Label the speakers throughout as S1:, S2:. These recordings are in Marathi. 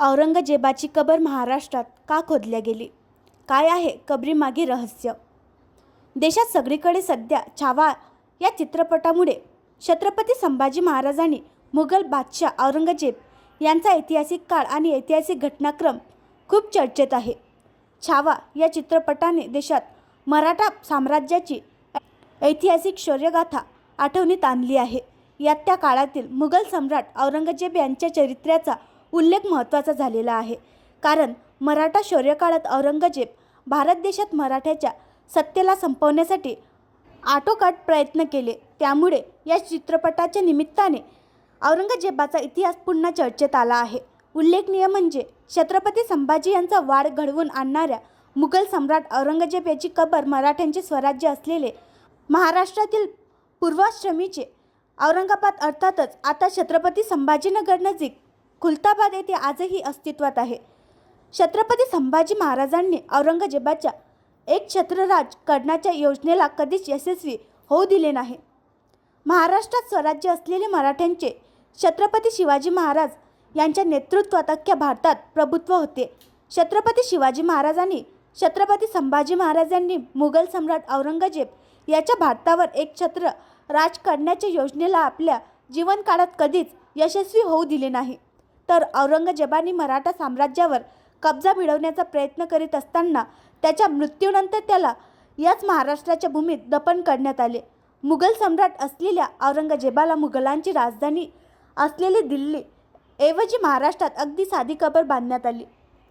S1: औरंगजेबाची कबर महाराष्ट्रात का खोदल्या गेली? काय आहे कबरीमागे रहस्य? देशात सगळीकडे सध्या छावा या चित्रपटामुळे छत्रपती संभाजी महाराजांनी मुघल बादशाह औरंगजेब यांचा ऐतिहासिक काळ आणि ऐतिहासिक घटनाक्रम खूप चर्चेत आहे. छावा या चित्रपटाने देशात मराठा साम्राज्याची ऐतिहासिक शौर्यगाथा आठवणीत आणली आहे. यात त्या काळातील मुघल सम्राट औरंगजेब यांच्या चरित्र्याचा उल्लेख महत्त्वाचा झालेला आहे. कारण मराठा शौर्यकाळात औरंगजेब भारत देशात मराठ्याच्या सत्तेला संपवण्यासाठी आटोकाट प्रयत्न केले. त्यामुळे या चित्रपटाच्या निमित्ताने औरंगजेबाचा इतिहास पुन्हा चर्चेत आला आहे. उल्लेखनीय म्हणजे छत्रपती संभाजी यांचा वाढ घडवून आणणाऱ्या मुघल सम्राट औरंगजेब याची कबर मराठ्यांचे स्वराज्य असलेले महाराष्ट्रातील पूर्वाश्रमीचे औरंगाबाद अर्थातच आता छत्रपती संभाजीनगर नजीक खुलताबाद येथे आजही अस्तित्वात आहे. छत्रपती संभाजी महाराजांनी औरंगजेबाच्या एक छत्रराज करण्याच्या योजनेला कधीच यशस्वी होऊ दिले नाही. महाराष्ट्रात स्वराज्य असलेले मराठ्यांचे छत्रपती शिवाजी महाराज यांच्या नेतृत्वात अख्ख्या भारतात प्रभुत्व होते. छत्रपती शिवाजी महाराजांनी छत्रपती संभाजी महाराजांनी मुघल सम्राट औरंगजेब याच्या भारतावर एक छत्र राज करण्याच्या योजनेला आपल्या जीवनकाळात कधीच यशस्वी होऊ दिले नाही. तर औरंगजेबाने मराठा साम्राज्यावर कब्जा मिळवण्याचा प्रयत्न करीत असताना त्याच्या मृत्यूनंतर त्याला याच महाराष्ट्राच्या भूमीत दफन करण्यात आले. मुघल सम्राट असलेल्या औरंगजेबाला मुघलांची राजधानी असलेली दिल्ली ऐवजी महाराष्ट्रात अगदी साधी कबर बांधण्यात आली.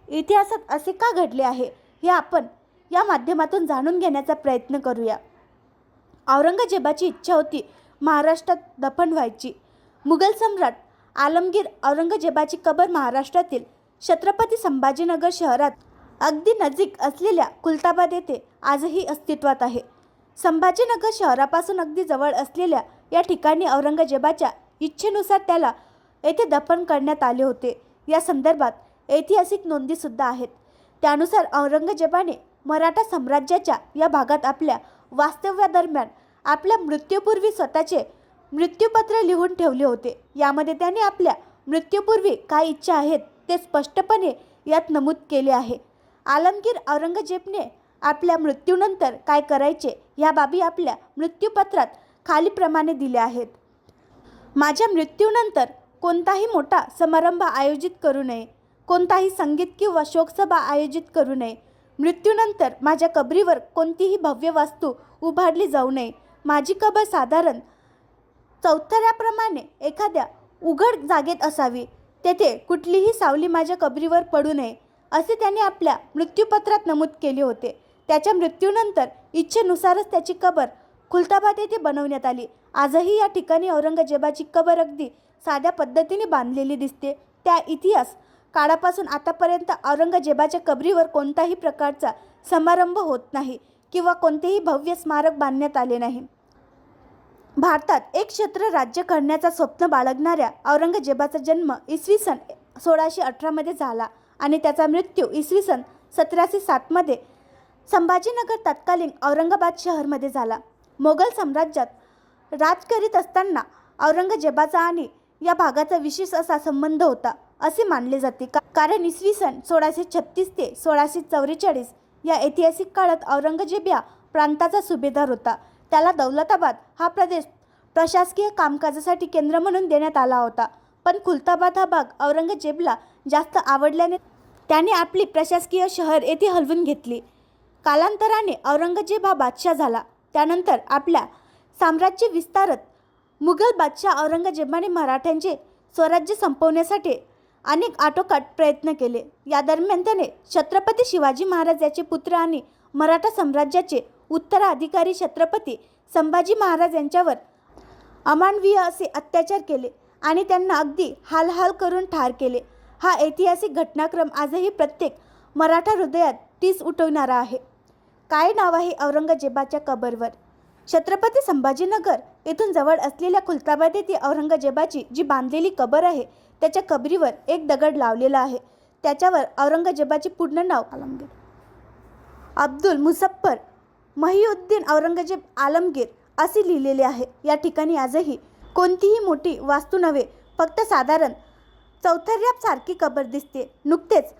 S1: इतिहासात असे का घडले आहे हे आपण या माध्यमातून जाणून घेण्याचा प्रयत्न करूया. औरंगजेबाची इच्छा होती महाराष्ट्रात दफन व्हायची. मुघल सम्राट आलमगीर औरंगजेबाची कबर महाराष्ट्रातील छत्रपती संभाजीनगर शहरात अगदी नजीक असलेल्या कुलताबाद येथे आजही अस्तित्वात आहे. संभाजीनगर शहरापासून अगदी जवळ असलेल्या या ठिकाणी औरंगजेबाच्या इच्छेनुसार त्याला येथे दफन करण्यात आले होते. या संदर्भात ऐतिहासिक नोंदीसुद्धा आहेत. त्यानुसार औरंगजेबाने मराठा साम्राज्याच्या या भागात आपल्या वास्तव्यादरम्यान आपल्या मृत्यूपूर्वी स्वतःचे मृत्यूपत्र लिहून ठेवले होते. यामध्ये त्याने आपल्या मृत्यूपूर्वी काय इच्छा आहेत ते स्पष्टपणे यात नमूद केले आहे. आलमगीर औरंगजेबने आपल्या मृत्यूनंतर काय करायचे या बाबी आपल्या मृत्यूपत्रात खालीप्रमाणे दिल्या आहेत. माझ्या मृत्यूनंतर कोणताही मोठा समारंभ आयोजित करू नये कोणताही संगीत किंवा शोकसभा आयोजित करू नये मृत्यूनंतर माझ्या कबरीवर कोणतीही भव्य वास्तू उभारली जाऊ नये माझी कबर साधारण चौथऱ्याप्रमाणे एखाद्या उघड जागेत असावी. तेथे कुठलीही सावली माझ्या कबरीवर पडू नये असे त्याने आपल्या मृत्यूपत्रात नमूद केले होते. त्याच्या मृत्यूनंतर इच्छेनुसारच त्याची कबर खुलताबाद येथे बनवण्यात आली. आजही या ठिकाणी औरंगजेबाची कबर अगदी साध्या पद्धतीने बांधलेली दिसते. त्या इतिहास काळापासून आतापर्यंत औरंगजेबाच्या कबरीवर कोणताही प्रकारचा समारंभ होत नाही किंवा कोणतेही भव्य स्मारक बांधण्यात आले नाही. भारतात एक क्षेत्र राज्य करण्याचा स्वप्न बाळगणाऱ्या औरंगजेबाचा जन्म इसवी सन सोळाशे अठरामध्ये झाला आणि त्याचा मृत्यू इसवी सन सतराशे सातमध्ये संभाजीनगर तत्कालीन औरंगाबाद शहरमध्ये झाला. मोगल साम्राज्यात राज करीत असताना औरंगजेबाचा आणि या भागाचा विशेष असा संबंध होता असे मानले जाते. का कारण इसवी सन सोळाशे छत्तीस ते सोळाशे चौवेचाळीस या ऐतिहासिक काळात औरंगजेब या प्रांताचा सुभेदार होता. त्याला दौलताबाद हा प्रदेश प्रशासकीय कामकाजासाठी केंद्र म्हणून देण्यात आला होता. पण खुलताबाद हा भाग औरंगजेबला जास्त आवडल्याने त्याने आपली प्रशासकीय शहर येथे हलवून घेतली. कालांतराने औरंगजेब हा बादशाह झाला. त्यानंतर आपल्या साम्राज्य विस्तारत मुघल बादशाह औरंगजेबाने मराठ्यांचे स्वराज्य संपवण्यासाठी अनेक आटोकाट प्रयत्न केले. या दरम्यान त्याने छत्रपती शिवाजी महाराज याचे पुत्र आणि मराठा साम्राज्याचे उत्तराधिकारी छत्रपती संभाजी महाराज यांच्यावर अमानवीय असे अत्याचार केले आणि त्यांना अगदी हालहाल करून ठार केले. हा ऐतिहासिक घटनाक्रम आजही प्रत्येक मराठा हृदयात तीस उठवणारा आहे. काय नाव आहे औरंगजेबाच्या कबरवर? छत्रपती संभाजीनगर येथून जवळ असलेल्या खुलताबाद येथे औरंगजेबाची जी बांधलेली कबर आहे त्याच्या कबरीवर एक दगड लावलेला आहे. त्याच्यावर औरंगजेबाचे पूर्ण नाव आलमगीर. अब्दुल मुसफ्फर महिउद्दीन औरंगजेब आलमगीर असे लिहिलेले आहे. या ठिकाणी आजही कोणतीही मोठी वास्तू नव्हे फक्त साधारण चौथऱ्यासारखी कबर दिसते. नुकतेच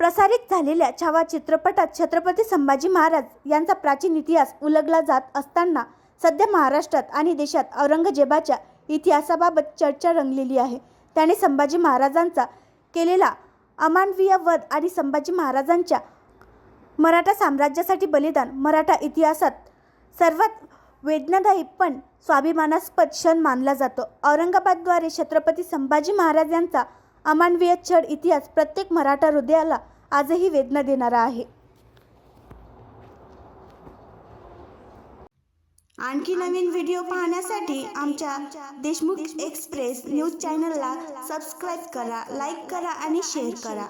S1: प्रसारित झालेल्या छावा चित्रपटात छत्रपती संभाजी महाराज यांचा प्राचीन इतिहास उलगला जात असताना सध्या महाराष्ट्रात आणि देशात औरंगजेबाच्या इतिहासाबाबत चर्चा रंगलेली आहे. त्याने संभाजी महाराजांचा केलेला अमानवीय वध आणि संभाजी महाराजांच्या मराठा साम्राज्यासाठी बलिदान मराठा इतिहासात सर्वात वेदनादायी पण स्वाभिमानास्पद क्षण मानला जातो. औरंगाबादद्वारे छत्रपती संभाजी महाराज यांचा अमानवीय छळ इतिहास प्रत्येक मराठा हृदयाला आजही वेदना देणारा आहे. आणखी नवीन व्हिडिओ पाहण्यासाठी आमच्या देशमुख एक्सप्रेस न्यूज चॅनलला सबस्क्राईब करा लाईक करा आणि शेअर करा.